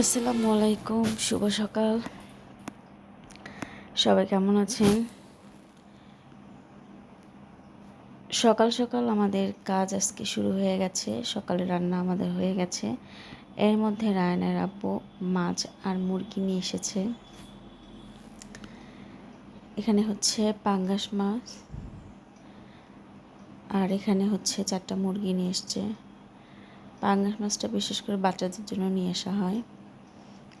আসসালামু আলাইকুম, শুভ সকাল। সবাই কেমন আছেন? সকাল সকাল আমাদের কাজ আজকে শুরু হয়ে গেছে, সকালে রান্না আমাদের হয়ে গেছে। এর মধ্যে রায়নের আব্বু মাছ আর মুরগি নিয়ে এসেছে। এখানে হচ্ছে পাঙ্গাস মাছ, আর এখানে হচ্ছে চারটা মুরগি নিয়ে এসছে। পাঙ্গাস মাছটা বিশেষ করে বাচ্চাদের জন্য নিয়ে আসা হয়।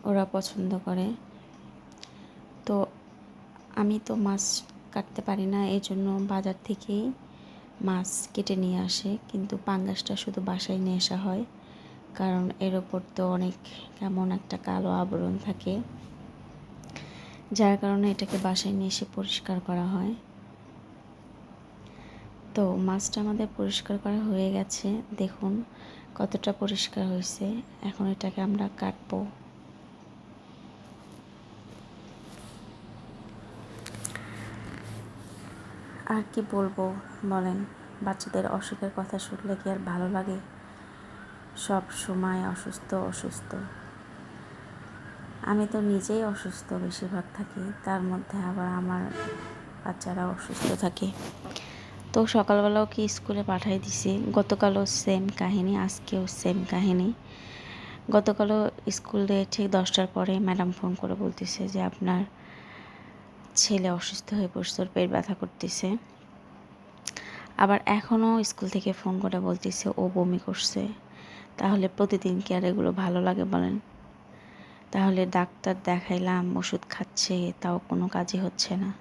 ওরা পছন্দ করে। তো আমি তো মাছ কাটতে পারি না এই জন্য বাজার থেকেই মাছ কেটে নিয়ে আসে। কিন্তু পাঙ্গাসটা শুধু বাসায় নিয়ে আসা হয়, কারণ এর ওপর তো অনেক কেমন একটা কালো আবরণ থাকে, যার কারণে এটাকে বাসায় নিয়ে এসে পরিষ্কার করা হয়। তো মাছটা আমাদের পরিষ্কার করা হয়ে গেছে, দেখুন কতটা পরিষ্কার হয়েছে। এখন এটাকে আমরা কাটবো। আর কি বলব বলেন, বাচ্চাদের অসুখের কথা শুনলে কি আর ভালো লাগে? সব সময় অসুস্থ অসুস্থ। আমি তো নিজেই অসুস্থ বেশিরভাগ থাকি, তার মধ্যে আবার আমার বাচ্চারা অসুস্থ থাকে। তো সকালবেলাও কি স্কুলে পাঠাই দিছি? গতকালও সেম কাহিনী, আজকেও সেম কাহিনী। গতকালও স্কুলে ঠিক দশটার পরে ম্যাডাম ফোন করে বলতেছে যে আপনার ছেলে অসুস্থ হয়ে পড়ছে, ওর পেট ব্যথা করতেছে। আবার এখনও স্কুল থেকে ফোন করে বলতেছে, ও বমি করছে। তাহলে প্রতিদিন কি আর এগুলো ভালো লাগে বলেন? তাহলে ডাক্তার দেখাইলাম, ওষুধ খাচ্ছে, তাও কোনো কাজই হচ্ছে না।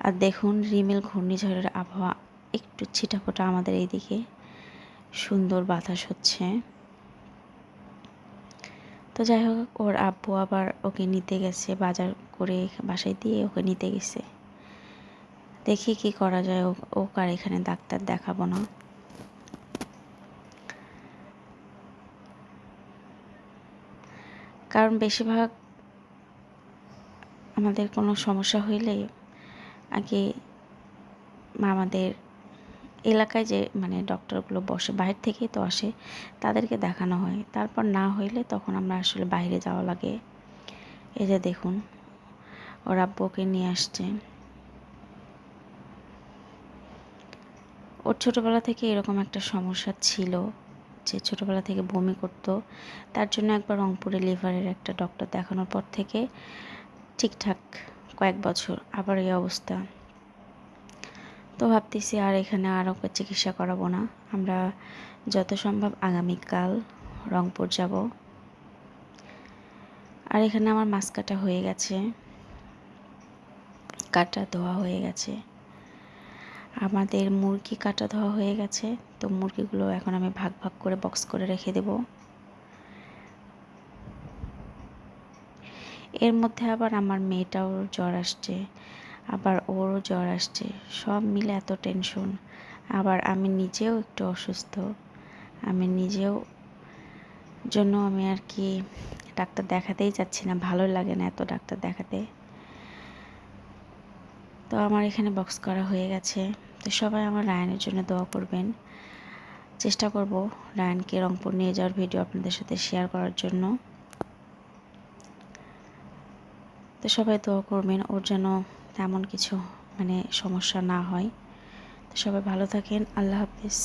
আর দেখুন, রিমেল ঘূর্ণিঝড়ের আবহাওয়া একটু ছিটাফোটা আমাদের এইদিকে। সুন্দর বাতাস হচ্ছে। তো যাই হোক, ওর আব্বু আবার ওকে নিতে গেছে, বাজার করে বাসায় দিয়ে ওকে নিতে গেছে। দেখি কি করা যায়, ও কার এখানে ডাক্তার দেখাবো না। কারণ বেশিরভাগ আমাদের কোনো সমস্যা হইলে আগে আমাদের এলাকায় যে মানে ডক্টরগুলো বসে, বাইরে থেকেই তো আসে, তাদেরকে দেখানো হয়। তারপর না হইলে তখন আমরা আসলে বাইরে যাওয়া লাগে। এই যে দেখুন, ওর আব্বুকে নিয়ে আসছে। ওর ছোটোবেলা থেকে এরকম একটা সমস্যা ছিল যে ছোটোবেলা থেকে বমি করতো। তার জন্য একবার রংপুরে লিভারের একটা ডক্টর দেখানোর পর থেকে ঠিকঠাক কয়েক বছর, আবার এই অবস্থা। তো ভাবতেছি আর এখানে আর ওকে চিকিৎসা করাবো না। আমরা যত সম্ভব আগামীকাল রংপুর যাব। আর এখানে আমার মাছ কাটা হয়ে গেছে। কাটা ধোয়া হয়ে গেছে। আমাদের মুরগি কাটা ধোয়া হয়ে গেছে। তো মুরগিগুলো এখন আমি ভাগ ভাগ করে বক্স করে রেখে দেব। এর মধ্যে আবার আমার মেয়েটাও জ্বর আসছে। আবার ওরও জ্বর আসছে। সব মিলে এত টেনশন। আবার আমি নিজেও একটু অসুস্থ। আমি নিজেও জন্য আমি আর কি ডাক্তার দেখাতেই যাচ্ছি না। ভালো লাগে না এত ডাক্তার দেখাতে। তো আমার এখানে বক্স করা হয়ে গেছে। তো সবাই আমার রায়নের জন্য দোয়া করবেন। চেষ্টা করব রায়নকে রংপুর নিয়ে যাওয়ার ভিডিও আপনাদের সাথে শেয়ার করার জন্য। তো সবাই দোয়া করবেন। ওর যেন তেমন কিছু মানে সমস্যা না হয়। তো সবাই ভালো থাকেন। আল্লাহ হাফিজ।